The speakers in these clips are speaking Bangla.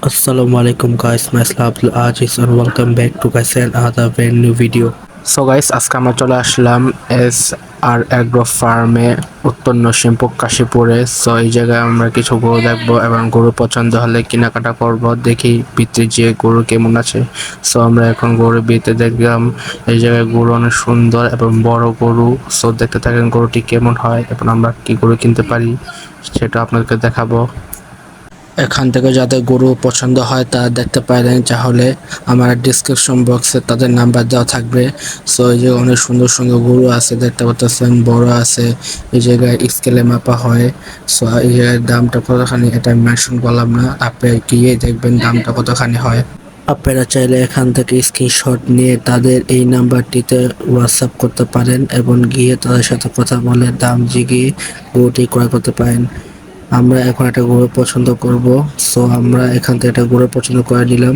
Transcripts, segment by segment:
Assalamu alaikum guys, myself Abdul Aziz and welcome back to guys another brand new video. So guys আজকে আমরা চলে আসলাম এস আর অ্যাগ্রো ফার্মে উত্তর নসিমপুর কাশীপুরে। সো এই জায়গায় আমরা কিছু গরু দেখব এবং গরু পছন্দ হলে কেনাকাটা করব। দেখি ভিতরে যে গরু কেমন আছে। সো আমরা এখন গরু বিতে দেখলাম এই জায়গায় গরু অনেক সুন্দর এবং বড় গরু। সো দেখতে থাকেন গরুটি কেমন হয় এবং আমরা কি গরু কিনতে পারি সেটা আপনাদেরকে দেখাবো। এখান থেকে যাদের গরু পছন্দ হয়, তা দেখতে পারেন। তাহলে আমার ডিসক্রিপশন বক্সে তাদের নাম্বার দেওয়া থাকবে। সো এই যে অনেক সুন্দর সুন্দর গরু আছে, দেখতে পাচ্ছেন, বড় আছে। এই জায়গায় স্কেলে মাপা হয়। সো এই জায়গায় দামটা কতখানি এটা মেনশন করলাম না। আপনি গিয়ে দেখবেন দামটা কতখানি হয়। আপনারা চাইলে এখান থেকে স্ক্রিনশট নিয়ে তাদের এই নাম্বারটিতে হোয়াটসঅ্যাপ করতে পারেন এবং গিয়ে তাদের সাথে কথা বলে দাম জিগিয়ে গরুটি ক্রয় করতে পারেন। আমরা এখন একটা গরু পছন্দ করব। সো আমরা এখান থেকে একটা গরু পছন্দ করে নিলাম।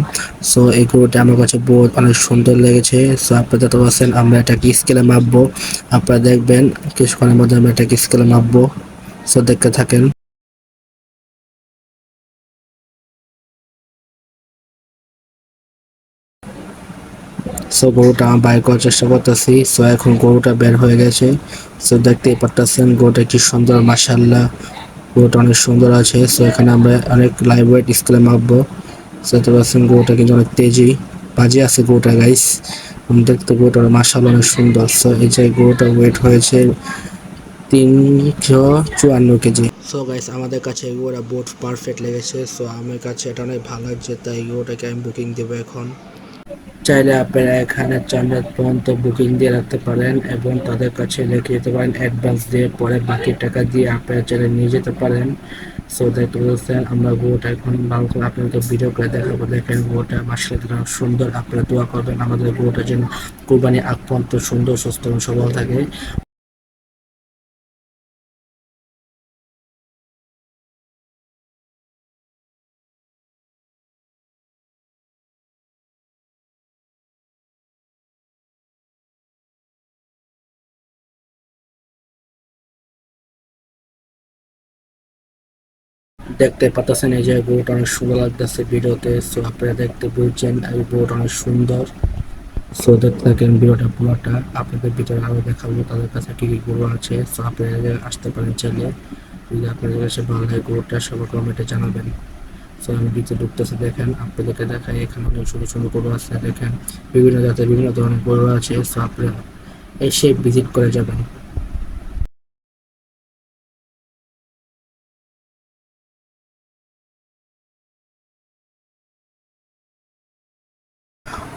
সো এই গরুটা আমার কাছে বহুত অনেক সুন্দর লেগেছে। সো আপনারা দেখতে পাচ্ছেন, আমরা এটাকে স্কেলে মাপবো। আপনারা দেখবেন, কিছুক্ষণের মধ্যে আমরা এটাকে স্কেলে মাপবো। সো দেখতে থাকেন। সো গরুটা বাইর করার চেষ্টা করতেছি। সো এখন গরুটা বের হয়ে গেছে। সো দেখতেই পারতেছেন, গরুটা কি সুন্দর মাসাল্লাহ গরুটা অনেক সুন্দর আছে। সো এখানে আমরা অনেক লাইভ ওয়েট স্কেলে মাপবো। দেখতে পাচ্ছেন গরুটা কিন্তু অনেক তেজি। বাজে আছে গরুটা গাইস দেখতে গোটা মাসাল্লাহ অনেক সুন্দর। সো এই যে গোটা ওয়েট হয়েছে তিনশো চুয়ান্ন কেজি। সো গাইস আমাদের কাছে এগুলোটা বোট পারফেক্ট লেগেছে। সো আমার কাছে এটা অনেক ভালো লাগছে, তাই এগুলোটাকে আমি বুকিং দেবো এখন। চাইলে আপনারা এখানে চার পর্যন্ত বুকিং দিয়ে রাখতে পারেন এবং তাদের কাছে রেখে যেতে পারেন অ্যাডভান্স দিয়ে পরে বাকি টাকা দিয়ে আপনারা চাইলে নিয়ে যেতে পারেন। সো দেখতে বলছেন আমরা গোটা এখন ভালো করে আপনাদেরকে ভিডিও করে দেখাবো। দেখেন গোটা মাসে সুন্দর, আপনারা দোয়া করবেন। আমাদের গোটা যেন কোরবানি আগ পর্যন্ত সুন্দর, সুস্থ এবং সবল থাকে। দেখতে পাচ্ছেন এই যে গরুটা অনেক সুন্দর লাগতেছে ভিডিওতে। সো আপনারা দেখতে বলছেন এই গরুটা অনেক সুন্দর। সো দেখতে থাকেন ভিডিওটা পুরোটা। আপনাদের ভিতরে আরও দেখাবো তাদের কাছে কি কি গরু আছে। সো আপনারা আসতে পারেন চাইলে যদি আপনাদের কাছে ভালো লাগে গরুটা সবাই কমেন্টে জানাবেন। সো আমি ভিতরে ঢুকতেছে, দেখেন, আপনাদেরকে দেখাই। এখানে অনেক সুন্দর সুন্দর গরু আছে, দেখেন। বিভিন্ন জাতের, বিভিন্ন ধরনের গরু আছে। সো আপনারা এসে ভিজিট করে যাবেন।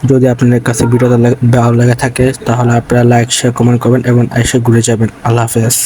যদি আপনাদের কাছে ভিডিওটা ভালো লেগে থাকে, তাহলে আপনারা লাইক শেয়ার কমেন্ট করবেন এবং এসে ঘুরে যাবেন। আল্লাহ হাফেজ।